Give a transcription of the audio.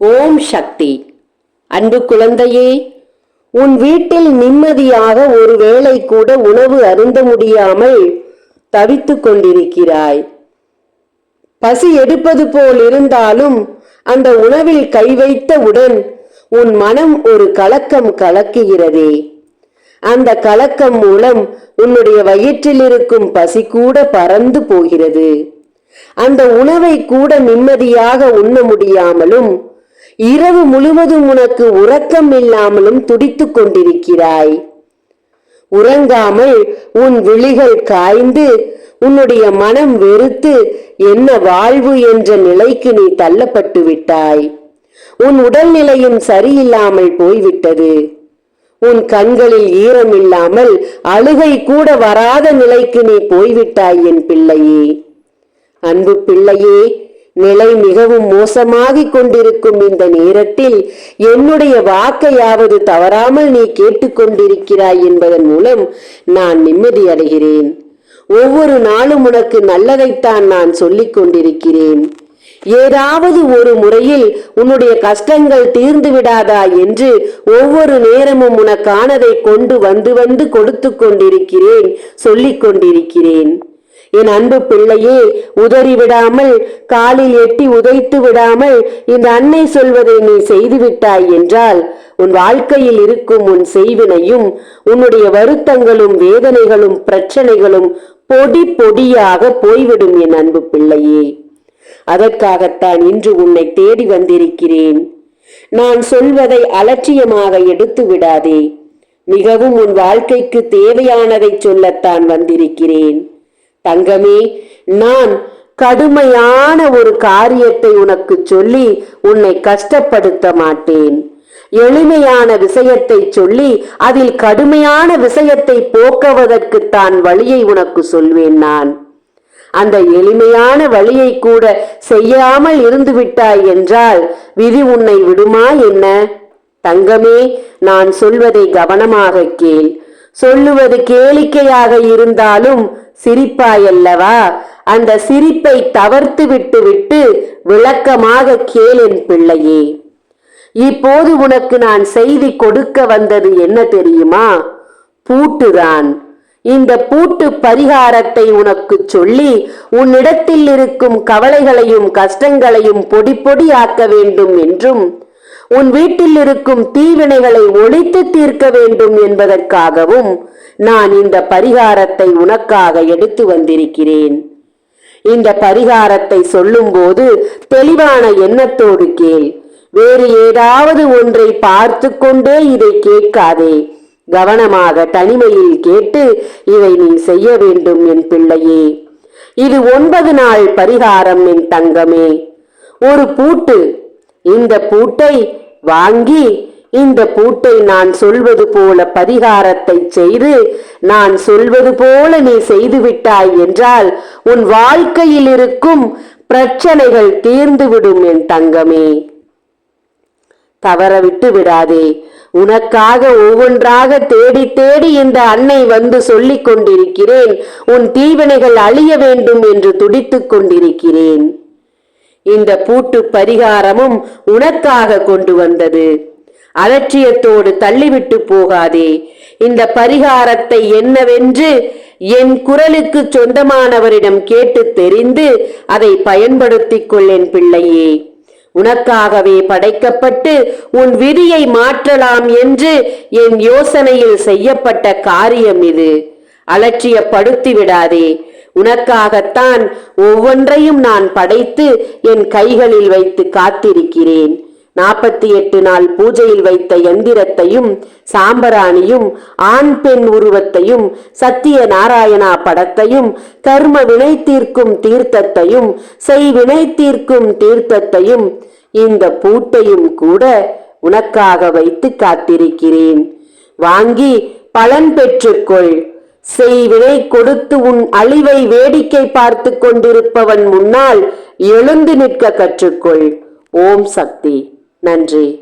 ஓம் சக்தி. அன்பு குழந்தையே உன் வீட்டில் நிம்மதியாக ஒருவேளை கூட உணவு அருந்த முடியாமல் தவித்து கொண்டிருக்கிறாய். பசி எடுப்பது போல் இருந்தாலும் அந்த உணவில் கை வைத்தவுடன் உன் மனம் ஒரு கலக்கம் கலக்குகிறதே. அந்த கலக்கம் மூலம் உன்னுடைய வயிற்றில் இருக்கும் பசி கூட பறந்து போகிறது. அந்த உணவை கூட நிம்மதியாக உண்ண முடியாமலும் இரவு முழுவதும் உனக்கு உறக்கம் இல்லாமலும் துடித்துக் கொண்டிருக்கிறாய். உறங்காமல் உன் விழிகள் காய்ந்து உன்னுடைய மனம் வெறுத்து என்ன வாழ்வு என்ற நிலைக்கு நீ தள்ளப்பட்டு விட்டாய். உன் உடல்நிலையும் சரியில்லாமல் போய்விட்டது. உன் கண்களில் ஈரம் இல்லாமல் அழுகை கூட வராத நிலைக்கு நீ போய்விட்டாய் என் பிள்ளையே. அன்பு பிள்ளையே நிலை மிகவும் மோசமாகிக் கொண்டிருக்கும் இந்த நேரத்தில் என்னுடைய வாக்கையாவது தவறாமல் நீ கேட்டுக்கொண்டிருக்கிறாய் என்பதன் மூலம் நான் நிம்மதி அடைகிறேன். ஒவ்வொரு நாளும் உனக்கு நல்லதைத்தான் நான் சொல்லிக் கொண்டிருக்கிறேன். ஏதாவது ஒரு முறையில் உன்னுடைய கஷ்டங்கள் தீர்ந்து விடாதா என்று ஒவ்வொரு நேரமும் உனக்கானதை கொண்டு வந்து வந்து கொடுத்து கொண்டிருக்கிறேன் சொல்லிக் கொண்டிருக்கிறேன். என் அன்பு பிள்ளையே உதறி விடாமல் காலில் எட்டி உதைத்து விடாமல் இந்த அன்னை சொல்வதை நீ செய்துவிட்டாய் என்றால் உன் வாழ்க்கையில் இருக்கும் உன் செய்வினையும் உன்னுடைய வருத்தங்களும் வேதனைகளும் பிரச்சனைகளும் பொடி பொடியாக போய்விடும் என் அன்பு பிள்ளையே. அதற்காகத்தான் இன்று உன்னை தேடி வந்திருக்கிறேன். நான் சொல்வதை அலட்சியமாக எடுத்து விடாதே. மிகவும் உன் வாழ்க்கைக்கு தேவையானதை சொல்லத்தான் வந்திருக்கிறேன். தங்கமே நான் கடுமையான ஒரு காரியத்தை உனக்கு சொல்லி உன்னை கஷ்டப்படுத்த மாட்டேன். எளிமையான விஷயத்தை சொல்லி அதில் கடுமையான விஷயத்தை போக்குவதற்குத்தான் வழியை உனக்கு சொல்வேன் நான். அந்த எளிமையான வழியை கூட செய்யாமல் இருந்து விட்டாய் என்றால் விதி உன்னை விடுமா என்ன? தங்கமே நான் சொல்வதை கவனமாக கேள். சொல்லுவது கேளிக்கையாக இருந்தாலும் சிரிப்பாயல்லவா? அந்த சிரிப்பை தவிர்த்து விட்டு விட்டு விளக்கமாக கேள் பிள்ளையே இப்போது உனக்கு நான் செய்தி கொடுக்க வந்தது என்ன தெரியுமா? பூட்டுதான். இந்த பூட்டு பரிகாரத்தை உனக்கு சொல்லி உன்னிடத்தில் இருக்கும் கவலைகளையும் கஷ்டங்களையும் பொடி பொடியாக்க வேண்டும் என்றும் உன் வீட்டில் இருக்கும் தீவினைகளை ஒழித்து தீர்க்க வேண்டும் என்பதற்காகவும் நான் இந்த பரிகாரத்தை உனக்காக எடுத்து வந்திருக்கிறேன். இந்த பரிகாரத்தை சொல்லும்போது தெளிவான எண்ணத்தோடு கேள். வேறு ஏதாவது ஒன்றை பார்த்து கொண்டே இதை கேட்காதே. கவனமாக தனிமையில் கேட்டு இதை நீ செய்ய வேண்டும் என் பிள்ளையே. இது ஒன்பது நாள் பரிகாரம் என் தங்கமே. ஒரு பூட்டு. இந்த பூட்டை வாங்கி இந்த பூட்டை நான் சொல்வது போல பரிகாரத்தை செய்து நான் சொல்வது போல நீ செய்துவிட்டாய் என்றால் உன் வாழ்க்கையில் இருக்கும் பிரச்சனைகள் தீர்ந்துவிடும் என் தங்கமே. தவற விட்டு விடாதே உனக்காக ஒவ்வொன்றாக தேடி தேடி இந்த அன்னை வந்து சொல்லிக் கொண்டிருக்கிறேன். உன் தீவினைகள் அழிய வேண்டும் என்று துடித்துக் கொண்டிருக்கிறேன். இந்த பூட்டு பரிகாரமும் உனக்காக கொண்டு வந்தது. அலட்சியத்தோடு தள்ளிவிட்டு போகாதே. இந்த பரிகாரத்தை என்னவென்று என் குரலுக்கு சொந்தமானவரிடம் கேட்டு தெரிந்து அதை பயன்படுத்திக் கொள்ளேன் பிள்ளையே. உனக்காகவே படைக்கப்பட்டு உன் விதியை மாற்றலாம் என்று என் யோசனையில் செய்யப்பட்ட காரியம் இது. அலட்சியப்படுத்தி விடாதே. உனக்காகத்தான் ஒவ்வொன்றையும் நான் படைத்து என் கைகளில் வைத்து காத்திருக்கிறேன். நாற்பத்தி எட்டு நாள் பூஜையில் வைத்த எந்திரத்தையும் சாம்பராணியும் ஆண் பெண் உருவத்தையும் சத்திய நாராயணா படத்தையும் கர்ம வினை தீர்க்கும் தீர்த்தத்தையும் செய் வினை தீர்க்கும் தீர்த்தத்தையும் இந்த பூட்டையும் கூட உனக்காக வைத்து காத்திருக்கிறேன். வாங்கி பலன் பெற்றுக்கொள். செய்வினை கொடுத்து உன் அழிவை வேடிக்கை பார்த்து கொண்டிருப்பவன் முன்னால் எழுந்து நிற்க கற்றுக்கொள். ஓம் சக்தி. நன்றி.